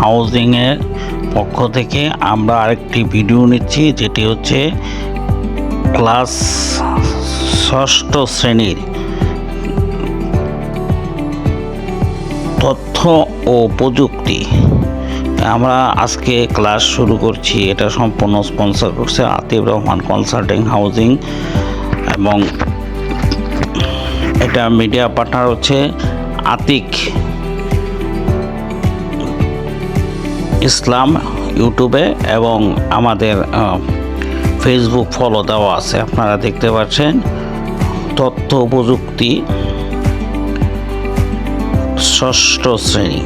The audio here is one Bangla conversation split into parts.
হাউজিংয়ের পক্ষ থেকে আমরা আরেকটি ভিডিও নিচ্ছি, যেটি হচ্ছে ক্লাস ষষ্ঠ শ্রেণির তথ্য ও প্রযুক্তি। আমরা আজকে ক্লাস শুরু করছি, এটা সম্পূর্ণ স্পন্সর করছে আতিফ রহমান কনসাল্টিং হাউজিং এবং এটা মিডিয়া পার্টনার হচ্ছে আতিক। ইসলাম ইউটিউবে এবং আমাদের ফেসবুক ফলো দেওয়া আছে। আপনারা দেখতে পাচ্ছেন তথ্য প্রযুক্তি ষষ্ঠ শ্রেণি।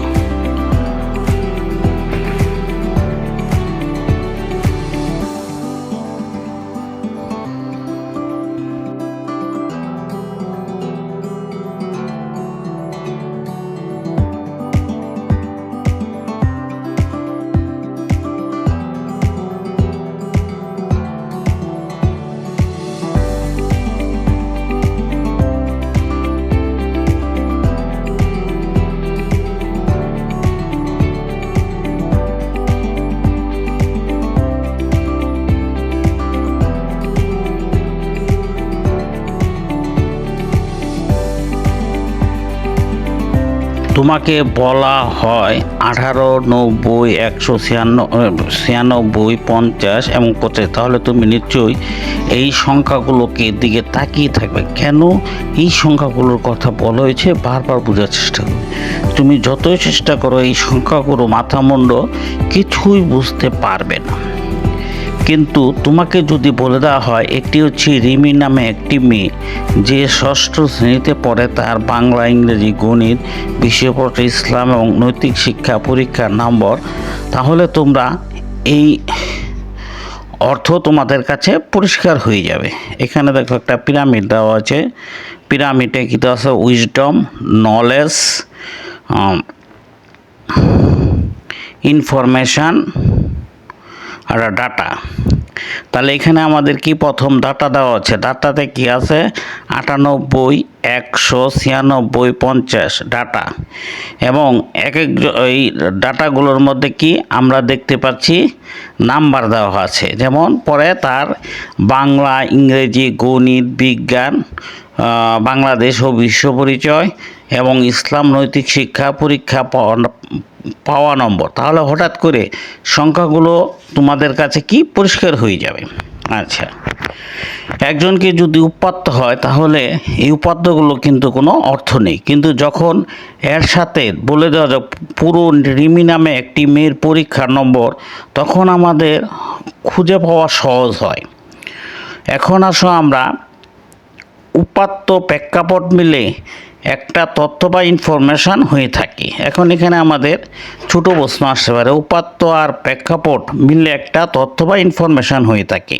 তোমাকে বলা হয় আঠারো, নব্বই, একশো ছিয়ানব্বই, পঞ্চাশ এবং পঁচাশ। তাহলে তুমি নিশ্চয়ই এই সংখ্যাগুলোকে দিকে তাকিয়ে থাকবে। কেন এই সংখ্যাগুলোর কথা বলা হয়েছে? বারবার বোঝার চেষ্টা করবে তুমি যতই চেষ্টা করো, এই সংখ্যাগুলো মাথামুণ্ড কিছুই বুঝতে পারবে না। কিন্তু তোমাকে যদি বলে দেওয়া হয়, একটি হচ্ছে রিমি নামে একটি মেয়ে, যে ষষ্ঠ শ্রেণীতে পড়ে তার বাংলা, ইংরেজি, গণিত, বিষয়পত্র, ইসলাম এবং নৈতিক শিক্ষা পরীক্ষার নম্বর, তাহলে তোমরা এই অর্থ তোমাদের কাছে পরিষ্কার হয়ে যাবে। এখানে দেখো একটা পিরামিড দেওয়া আছে। পিরামিডে কি আছে? উইজডম নলেজ ইনফরমেশান আর ডাটা তাহলে এখানে আমাদের কি প্রথম ডাটা দেওয়া আছে? ডাটাতে কি আছে? আটানব্বই, একশো ছিয়ানব্বই, পঞ্চাশ ডাটা। এবং এক এক এই ডাটাগুলোর মধ্যে কি আমরা দেখতে পাচ্ছি? নাম্বার দেওয়া আছে। যেমন পরে তার বাংলা, ইংরেজি, গণিত, বিজ্ঞান বাংলাদেশ ও বিশ্ব পরিচয় এবং ইসলাম, নৈতিক শিক্ষা, পরীক্ষা পাওয়া- নম্বর। তাহলে হঠাৎ করে সংখ্যাগুলো তোমাদের কাছে কি পরিষ্কার হয়ে যাবে? আচ্ছা। একজনকে যদি উপাত্ত হয়, তাহলে এই উপাত্তগুলো কিন্তু কোনো অর্থ নেই। কিন্তু যখন এর সাথে বলে দেওয়া যায়, পুরো রিমি নামে একটি মেয়ের পরীক্ষার নম্বর, তখন আমাদের খুঁজে পাওয়া সহজ হয়। এখন আসো আমরা উপাত্ত প্রেক্ষাপট মিলে একটা তথ্য বা ইনফরমেশান হয়ে থাকে। এখন এখানে আমাদের ছোটো প্রশ্ন আসতে পারে। উপাত্ত আর প্রেক্ষাপট মিলে একটা তথ্য বা ইনফরমেশান হয়ে থাকে।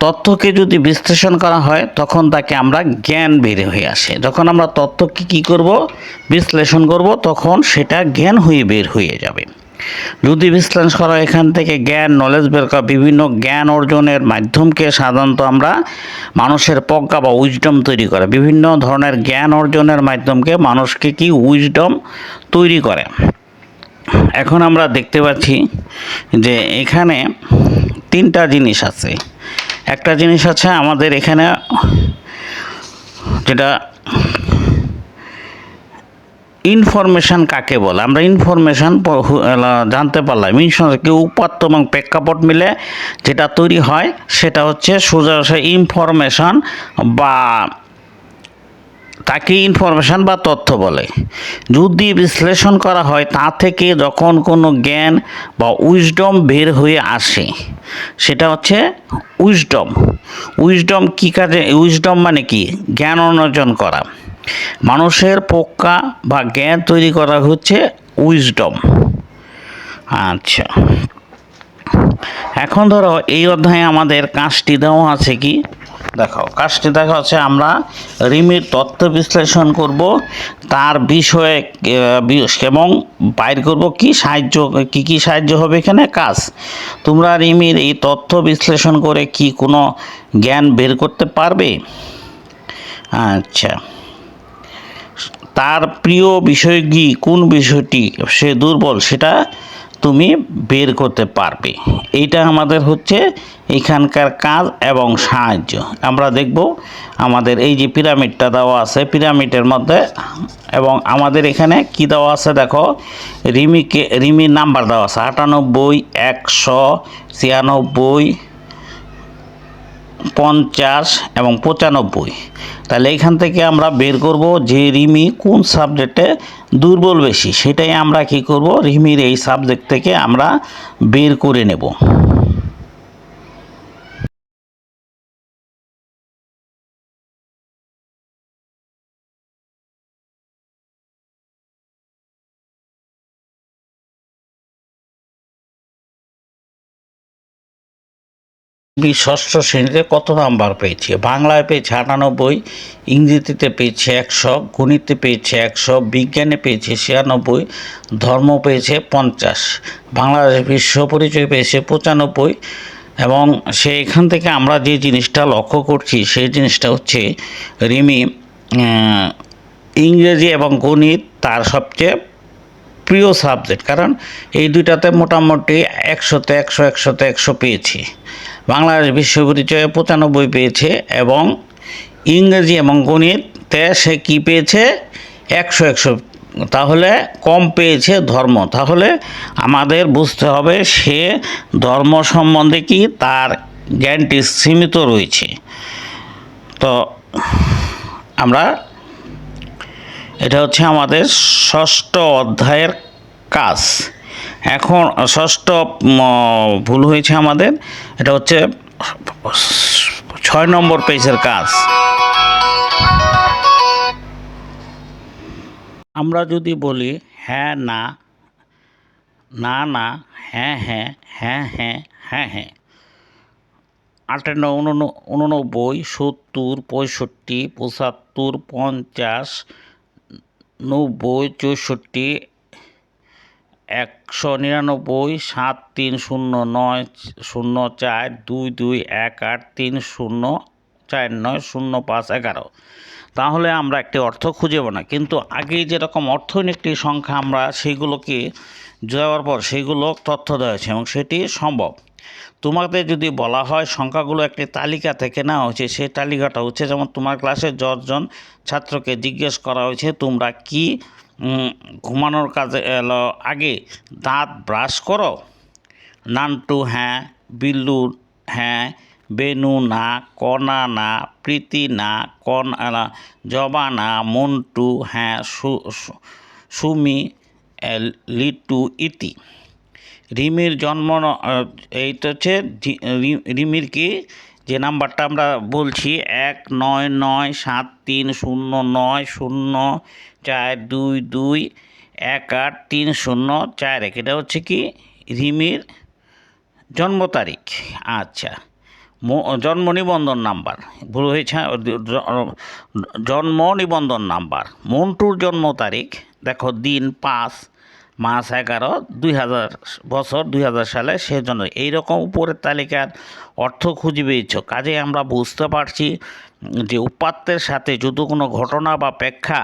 তথ্যকে যদি বিশ্লেষণ করা হয়, তখন তাকে আমরা জ্ঞান বের হয়ে আসে। যখন আমরা তথ্যকে কী করব? বিশ্লেষণ করব, তখন সেটা জ্ঞান হয়ে বের হয়ে যাবে। যদি বিশ্লেষণ করা এখান থেকে জ্ঞান নলেজ বের করা, বিভিন্ন জ্ঞান অর্জনের মাধ্যমকে সাধারণত আমরা মানুষের প্রজ্ঞা বা উইজডম তৈরি করে। বিভিন্ন ধরনের জ্ঞান অর্জনের মাধ্যমকে মানুষকে কি উইজডম তৈরি করে। এখন আমরা দেখতে পাচ্ছি যে এখানে তিনটা জিনিস আছে। একটা জিনিস আছে আমাদের এখানে যেটা ইনফরমেশন কাকে বলে? আমরা ইনফরমেশন জানতে পারলাম। ইনফরমেশন কি উপাত্ত এবং প্রেক্ষাপট মিলে যেটা তৈরি হয়, সেটা হচ্ছে সোজা ইনফরমেশন বা তাকে ইনফরমেশন বা তথ্য বলে। যদি বিশ্লেষণ করা হয়, তা থেকে যখন কোনো জ্ঞান বা উইজডম বের হয়ে আসে, সেটা হচ্ছে উইজডম উইজডম কী কাজে? উইজডম মানে কি? জ্ঞান অর্জন করা। মানুষের পক্কা বা জ্ঞান তৈরি করা হচ্ছে উইজডম আচ্ছা। এখন ধরো এই অধ্যায়ে আমাদের কাজটি দেওয়া আছে কি? দেখো, কাজটি দেখা হচ্ছে আমরা রিমির তথ্য বিশ্লেষণ করব, তার বিষয়ে এবং বাইর করব কি সাহায্য, কি কি সাহায্য হবে এখানে? কাজ। তোমরা রিমির এই তথ্য বিশ্লেষণ করে কি কোনো জ্ঞান বের করতে পারবে? আচ্ছা। তার প্রিয় বিষয় কি কোন বিষয়টি সে দুর্বল, সেটা তুমি বের করতে পারবে। এইটা আমাদের হচ্ছে এখানকার কাজ এবং সাহায্য। আমরা দেখব আমাদের এই যে পিরামিডটা দেওয়া আছে, পিরামিডের মধ্যে এবং আমাদের এখানে কি দেওয়া আছে দেখো? রিমিকে, রিমির নাম্বার দেওয়া আছে, আটানব্বই, একশো, ছিয়ানব্বই পঞ্চাশ এবং পঁচানব্বই। তাহলে এখান থেকে আমরা বের করব যে রিমি কোন সাবজেক্টে দুর্বল বেশি, সেটাই আমরা কি করব? রিমির এই সাবজেক্ট থেকে আমরা বের করে নেব। বি ষষ্ঠ শ্রেণীতে কত নাম্বার পেয়েছে? বাংলায় পেয়েছে আটানব্বই, ইংরেজিতে পেয়েছে একশো, গণিতে পেয়েছে একশো, বিজ্ঞানে পেয়েছে ছিয়ানব্বই, ধর্ম পেয়েছে পঞ্চাশ বাংলাদেশ বিশ্ব পরিচয় পেয়েছে পঁচানব্বই এবং সে এখান থেকে আমরা যে জিনিসটা লক্ষ্য করছি সেই জিনিসটা হচ্ছে রিমি ইংরেজি এবং গণিত তার সবচেয়ে প্রিয় সাবজেক্ট কারণ এই দুইটাতে মোটামুটি একশোতে একশো একশোতে একশো পেয়েছি। বাংলাদেশ বিশ্ব পঁচানব্বই পেয়েছে এবং ইংরেজি এবং গণিতে সে কী পেয়েছে? একশো একশো। তাহলে কম পেয়েছে ধর্ম। তাহলে আমাদের বুঝতে হবে সে ধর্ম সম্বন্ধে কি তার জ্ঞানটি সীমিত রয়েছে। তো আমরা এটা হচ্ছে আমাদের ষষ্ঠ অধ্যায়ের কাজ। এখন ষষ্ঠ ভুল হয়েছে আমাদের। এটা হচ্ছে ছয় নম্বর পেজের কাজ। আমরা যদি বলি হ্যাঁ না না না হ্যাঁ হ্যাঁ হ্যাঁ হ্যাঁ হ্যাঁ হ্যাঁ আটান্ন, উনন- উননব্বই, সত্তর, পঁয়ষট্টি, পঁচাত্তর, পঞ্চাশ নব্বই, চৌষট্টি, একশো নিরানব্বই, সাত তিন শূন্য নয়, শূন্য চার, দুই দুই এক আট তিন শূন্য চার নয় শূন্য পাঁচ এগারো। তাহলে আমরা একটি অর্থ খুঁজে না, কিন্তু আগে যেরকম অর্থনীতির সংখ্যা আমরা সেগুলোকে যাওয়ার পর সেগুলো তথ্য দেওয়া হয়েছে এবং সেটি সম্ভব। তোমাদের যদি বলা হয় সংখ্যাগুলো একটি তালিকা থেকে নেওয়া হয়েছে সেই তালিকাটা হচ্ছে যেমন তোমার ক্লাসে দশজন ছাত্রকে জিজ্ঞেস করা হয়েছে, তোমরা কি ঘুমানোর কাজে আগে দাঁত ব্রাশ করো? নান্টু হ্যাঁ বিল্লু হ্যাঁ বেনু, না, কণা, না, প্রীতি, না, কণা না জবা, না, মন্টু হ্যাঁ সুমি লিটু, ইতি। রিমির জন্ম এইটা হচ্ছে রিমির কি? যে নাম্বারটা আমরা বলছি, এক নয় নয় সাত তিন শূন্য নয় শূন্য চার দুই দুই এক আট তিন শূন্য চার এক। এটা হচ্ছে কি? রিমির জন্ম তারিখ। আচ্ছা। জন্ম নিবন্ধন নাম্বার। ভুল হয়েছে জন্ম নিবন্ধন নাম্বার। মন্টুর জন্ম তারিখ, দেখো, দিন পাঁচ মাস এগারো দুই হাজার বছর দুই হাজার সালে সেজন্য এইরকম উপরের তালিকার অর্থ খুঁজে পেয়েছ। কাজে আমরা বুঝতে পারছি যে উপাত্তের সাথে যদি কোনো ঘটনা বা প্রেক্ষা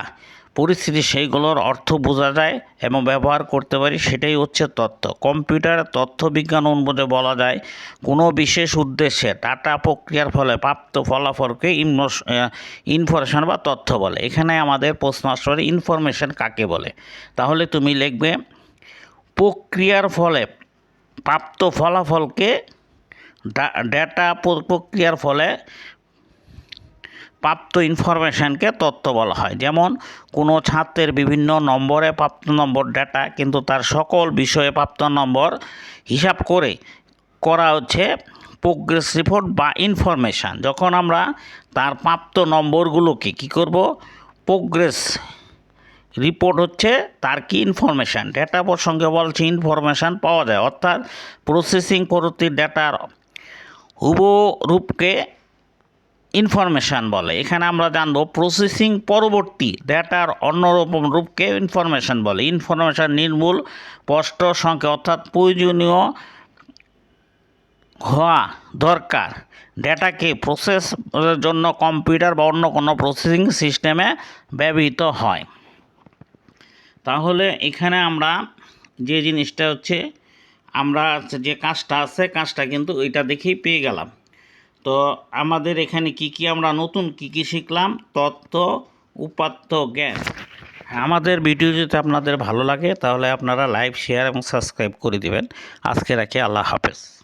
পরিস্থিতি সেইগুলোর অর্থ বোঝা যায় এবং ব্যবহার করতে পারি সেটাই হচ্ছে তথ্য। কম্পিউটার তথ্য বিজ্ঞান অনুবোধে বলা যায়, কোনো বিশেষ উদ্দেশ্যে ডাটা প্রক্রিয়ার ফলে প্রাপ্ত ফলাফলকে ইনফরমেশন বা তথ্য বলে। এখানে আমাদের প্রশ্ন আসলে ইনফরমেশন কাকে বলে? তাহলে তুমি লিখবে, প্রক্রিয়ার ফলে প্রাপ্ত ফলাফলকে ডেটা প্রক্রিয়ার ফলে প্রাপ্ত ইনফরমেশানকে তথ্য বলা হয়। যেমন, কোনো ছাত্রের বিভিন্ন নম্বরে প্রাপ্ত নম্বর ডেটা কিন্তু তার সকল বিষয়ে প্রাপ্ত নম্বর হিসাব করে করা হচ্ছে প্রোগ্রেস রিপোর্ট বা ইনফরমেশান যখন আমরা তার প্রাপ্ত নম্বরগুলোকে কী করব? প্রোগ্রেস রিপোর্ট হচ্ছে তার কি ইনফরমেশান ডেটা প্রসঙ্গে বলছে ইনফরমেশান পাওয়া যায়। অর্থাৎ প্রসেসিং পরবর্তী ডেটার হুবরূপকে ইনফরমেশান বলে। এখানে আমরা জানব প্রসেসিং পরবর্তী ডেটার অন্যরকম রূপকে ইনফরমেশান বলে। ইনফরমেশান নির্মূল স্পষ্ট সংখ্যা অর্থাৎ প্রয়োজনীয় হওয়া দরকার। ডেটাকে প্রসেস জন্য কম্পিউটার বা অন্য কোনো প্রসেসিং সিস্টেমে ব্যবহৃত হয়। তাহলে এখানে আমরা যে জিনিসটা হচ্ছে, আমরা যে কাজটা আছে, কাজটা কিন্তু ওইটা দেখেই পেয়ে গেলাম। তো আমাদের এখানে কি কি আমরা নতুন কি কি শিখলাম? তত্ত্ব, উপাত্ত, জ্ঞান। আমাদের ভিডিও যদি আপনাদের ভালো লাগে, তাহলে আপনারা লাইক, শেয়ার এবং সাবস্ক্রাইব করে দিবেন। আজকে রাখি, আল্লাহ হাফেজ।